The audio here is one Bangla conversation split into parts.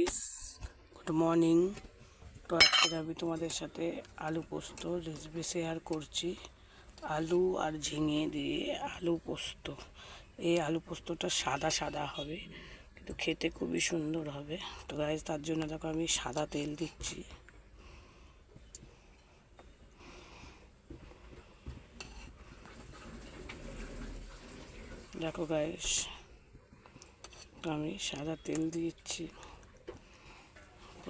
গাইস গুড মর্নিং তো আজকে আমি তোমাদের সাথে আলু পোস্ত রেসিপি শেয়ার করছি। আলু আর ঝিঙে দিয়ে আলু পোস্ত। এই আলু পোস্তটা সাদা সাদা হবে, কিন্তু খেতে খুবই সুন্দর হবে। তো গাইস তার জন্য দেখো আমি সাদা তেল দিচ্ছি। দেখো গাইস আমি সাদা তেল দিয়েছি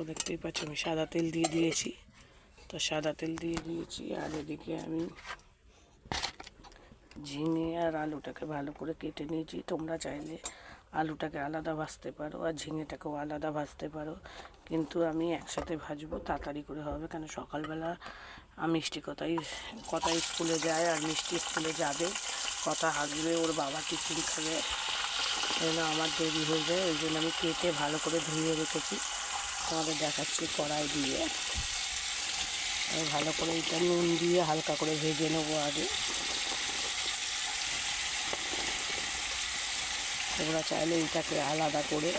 তো দেখতেই পাচ্ছ, আমি সাদা তেল দিয়ে দিয়েছি। তো সাদা তেল দিয়ে দিয়েছি, আর এদিকে আমি ঝিঙে আর আলুটাকে ভালো করে কেটে নিয়েছি। তোমরা চাইলে আলুটাকে আলাদা ভাজতে পারো আর ঝিঙেটাকেও আলাদা ভাজতে পারো। কিন্তু আমি একসাথে ভাজবো, তাড়াতাড়ি করে হবে, কেন সকালবেলা মিষ্টি কথাই কথাই স্কুলে যায় আর মিষ্টি স্কুলে যাবে, কথা হাসবে ওর বাবা টিফিন খাবে। আমার দেরি হয়ে যায়, ওই জন্য আমি কেটে ভালো করে ধুয়ে রেখেছি। তোমাদের দেখাচ্ছি কড়াই দিয়ে। ভালো করে এটা নুন দিয়ে হালকা করে ভেজে নেব আগে। তোমরা চাইলে এইটাকে আলাদা করে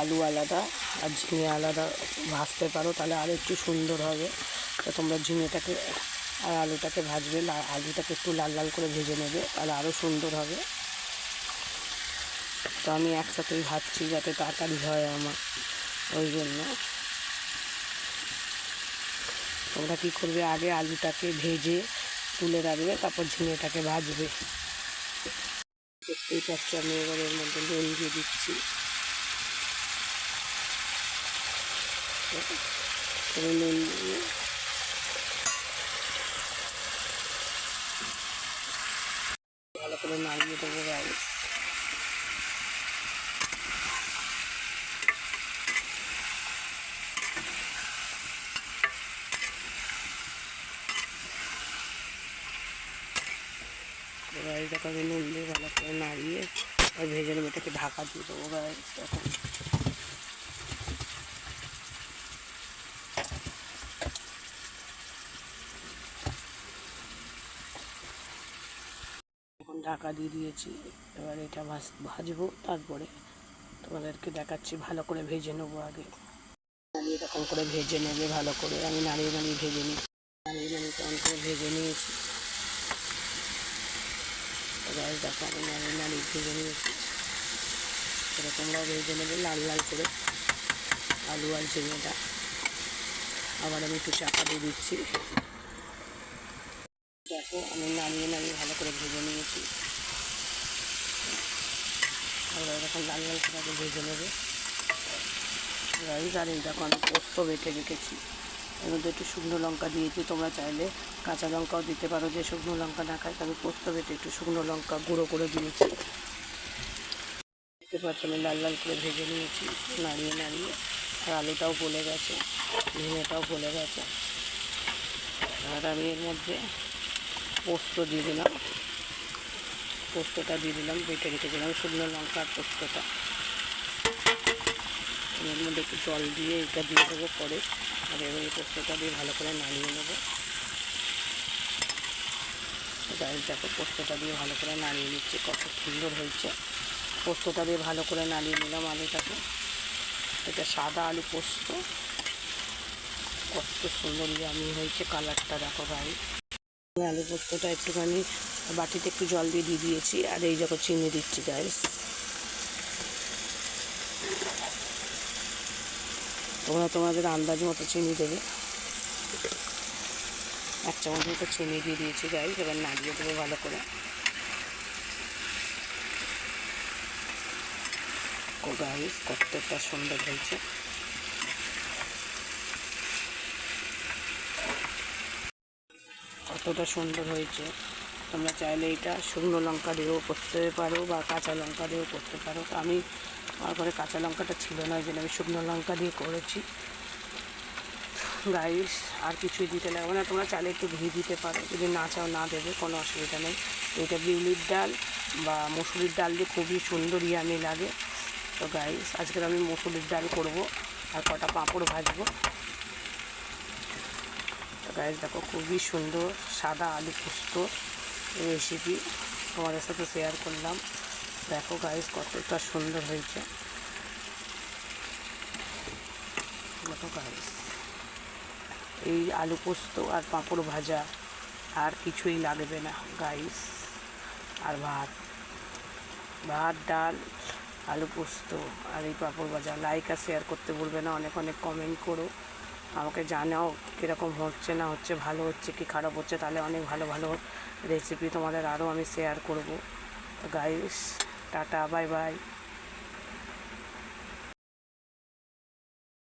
আলু আলাদা আর ঝিঙে আলাদা ভাজতে পারো, তাহলে আরও একটু সুন্দর হবে। তো তোমরা ঝিঙেটাকে আর আলুটাকে ভাজবে আলুটাকে একটু লাল লাল করে ভেজে নেবে, তাহলে আরও সুন্দর হবে। তো আমি একসাথেই ভাজছি যাতে তাড়াতাড়ি হয় আমার। ওই জন্য। তোমরা কী করবে? আগে আলুটাকে ভেজে তুলে রাখবে, তারপর ঝিঙেটাকে ভাজবে। দেখতেই পাচ্ছ আমি এবার এর মধ্যে নুন দিয়ে দিচ্ছি। দিয়ে ভালো করে নাড়িয়ে দেবো রাইস এবার আমি নুন দিয়ে ভালো করে নাড়িয়ে আর ভেজে নেব, এটাকে ঢাকা দিয়ে দেবো গায়ে তখন। এখন ঢাকা দিয়ে দিয়েছি, এবার এটা ভাজ, ভাজবো তারপরে তোমাদেরকে দেখাচ্ছি, ভালো করে ভেজে নেব আগে। নাড়িয়ে এরকম করে ভেজে নেবে, ভালো করে। আমি নাড়িয়ে নাড়িয়ে ভেজে নিই নাড়িয়ে নাড়িয়ে কেমন করে ভেজে নিয়েছি। এবার দেখো আমি নাড়িয়ে নাড়িয়ে ভেজে নিয়েছি। তোমরাও ভেজে নেবে, লাল লাল করে আলু আর ঝিঙেটা। আবার আমি একটু চাপা দিয়ে দিচ্ছি। দেখো, আমি নামিয়ে নামিয়ে ভালো করে ভেজে নিয়েছি। এবার এরকম লাল লাল করে ভেজে নেবে। রাইস আর এই দেখো, আমি পোস্ত বেটে রেখেছি। এর মধ্যে একটু শুকনো লঙ্কা দিয়েছি। তোমরা চাইলে কাঁচা লঙ্কাও দিতে পারো। যে শুকনো লঙ্কা না খায় তবে পোস্ত বেটে একটু শুকনো লঙ্কা গুঁড়ো করে দিয়েছি। দেখতে পাচ্ছ, আমি লাল লাল করে ভেজে নিয়েছি, নাড়িয়ে নাড়িয়ে। আর আলুটাও গলে গেছে ঝিঙেটাও গলে গেছে। আর আমি এর মধ্যে পোস্ত দিয়ে দিলাম। পোস্তটা দিয়ে দিলাম, বেটে রেখেছিলাম শুকনো লঙ্কা আর পোস্তটা। এর মধ্যে একটু জল দিয়ে এটা দিয়ে দেবো পরে। আর এবার এই পোস্তটা দিয়ে ভালো করে নাড়িয়ে নেব। দেখো পোস্তটা দিয়ে ভালো করে নাড়িয়ে নিচ্ছে, কত সুন্দর হয়েছে। পোস্তটা দিয়ে ভালো করে নাড়িয়ে নিলাম আলুটাকে। এটা সাদা আলু পোস্ত। কত সুন্দর আমি হয়েছে কালারটা দেখো ভাই। আলু পোস্তটা একটুখানি বাটিতে একটু জল দিয়ে দিয়ে দিয়েছি, আর এই যখন চিনি দিচ্ছি গাইস তোমরা তোমাদের আন্দাজ মতো চিনি দেবে। এক চামচ মতো চিনি দিয়ে দিয়েছি গাইস এবার নাড়িয়ে দেবে ভালো করে। গাইস কতটা সুন্দর হয়েছে। কতটা সুন্দর হয়েছে। তোমরা চাইলে এটা শুকনো লঙ্কা দিয়েও করতে পারো বা কাঁচা লঙ্কা দিয়েও করতে পারো। আমি আমার ঘরে কাঁচা লঙ্কাটা ছিল না, ওই জন্য আমি শুকনো লঙ্কা দিয়ে করেছি। গাইস, আর কিছুই দিতে লাগবে না, তোমরা চাইলে একটু ঘি দিতে পারো। যদি না চাও, না দেবে, কোনো অসুবিধা নেই। এটা বিউলির ডাল বা মুসুরির ডাল দিয়ে খুবই সুন্দর ইয়ামি লাগে। তো গাইস, আজকের আমি মুসুরির ডাল করব আর কটা পাঁপড় ভাজবো। তো গাইস, দেখো খুবই সুন্দর সাদা আলু পোস্ত রেসিপি তোমাদের সাথে শেয়ার করলাম। দেখো গাইস কতটা সুন্দর হয়েছে। দেখো গাইস এই আলু পোস্ত আর পাঁপড় ভাজা আর কিছুই লাগবে না গাইস আর ভাত ভাত, ডাল, আলু পোস্ত আর এই পাঁপড় ভাজা। লাইক আর শেয়ার করতে বলবে না, অনেক অনেক কমেন্ট করো। আমাকে জানাও কীরকম হচ্ছে না হচ্ছে, ভালো হচ্ছে কি খারাপ হচ্ছে, তাহলে অনেক ভালো ভালো রেসিপি তোমাদের আরও আমি শেয়ার করব। Guys tata bye bye.